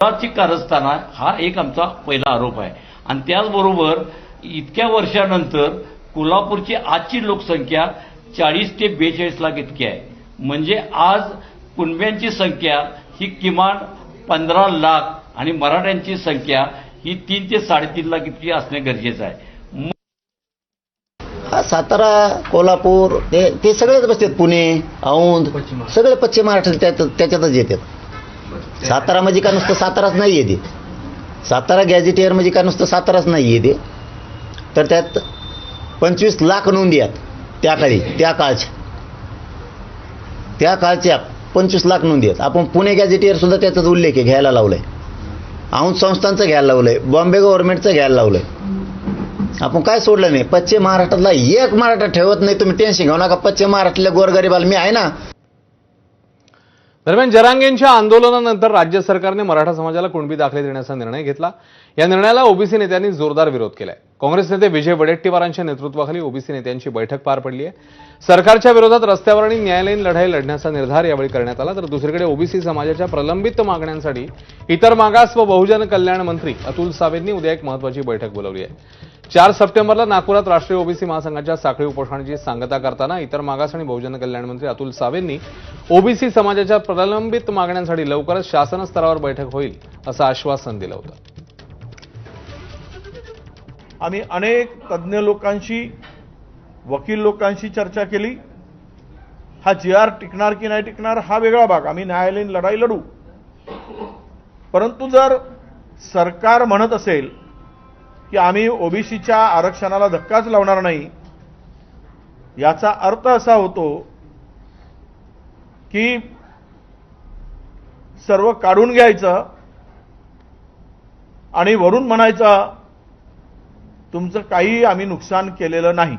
ची कारस्थाना हा एक आमचा पहिला आरोप आहे. आणि त्याचबरोबर इतक्या वर्षानंतर कोल्हापूरची आजची लोकसंख्या चाळीस ते बेचाळीस लाख इतकी आहे. म्हणजे आज कुणब्यांची संख्या ही किमान पंधरा लाख आणि मराठ्यांची संख्या ही तीन ते साडेतीन लाख इतकी असणे गरजेचं आहे. हा सातारा कोल्हापूर ते ते सगळेच बसतात पुणे औंध सगळे पश्चिम महाराष्ट्र त्यात त्याच्यातच येतात. सातारा म्हणजे का नुसतं साताराच नाही येते सातारा गॅझेटियर म्हणजे का नुसतं साताराच नाही येते तर त्यात पंचवीस लाख नोंदी आहेत त्या काळी त्या काळच्या. त्या काळच्या पंचवीस लाख नोंदी आहेत. आपण पुणे गॅझेटियर सुद्धा त्याचाच उल्लेख आहे घ्यायला लावलाय. औंध संस्थांचं घ्यायला लावलंय बॉम्बे गव्हर्नमेंटचं घ्यायला लावलंय. आपण काय सोडलं नाही? पश्चिम महाराष्ट्रातला एक मराठा ठेवत नाही तुम्ही टेन्शन घेऊ नका. पश्चिम महाराष्ट्रातल्या गोरगरीबाला मी आहे ना दरम्यान जरांगेंच्या आंदोलनानंतर राज्य सरकारने मराठा समाजाला कुणबी दाखले देण्याचा निर्णय घेतला. या निर्णयाला ओबीसी नेत्यांनी जोरदार विरोध केलाय. काँग्रेस नेते विजय वडेट्टीवारांच्या नेतृत्वाखाली ओबीसी नेत्यांची बैठक पार पडली आहे. सरकारच्या विरोधात रस्त्यावर आणि न्यायालयीन लढाई लढण्याचा निर्धार यावेळी करण्यात आला. तर दुसरीकडे ओबीसी समाजाच्या प्रलंबित मागण्यांसाठी इतर मागास व बहुजन कल्याण मंत्री अतुल सावेंनी उद्या एक महत्वाची बैठक बोलावली आहे. चार सप्टेंबरला नागपुरात राष्ट्रीय ओबीसी महासंघाच्या साखळी उपोषणाची सांगता करताना इतर मागास आणि बहुजन कल्याण मंत्री अतुल सावेंनी ओबीसी समाजाच्या प्रलंबित मागण्यांसाठी लवकरच शासन स्तरावर बैठक होईल असं आश्वासन दिलं होतं. आम्ही अनेक तज्ज्ञ लोकांशी वकील लोकांशी चर्चा केली. हा जी आर टिकणार की नाही टिकणार हा वेगळा भाग. आम्ही न्यायालयीन लढाई लढू. परंतु जर सरकार म्हणत असेल की आम्ही ओबीसीच्या आरक्षणाला धक्काच लावणार नाही. याचा अर्थ असा होतो की सर्व काढून घ्यायचं आणि वरून म्हणायचं तुमचं काही आम्ही नुकसान केलेलं नाही.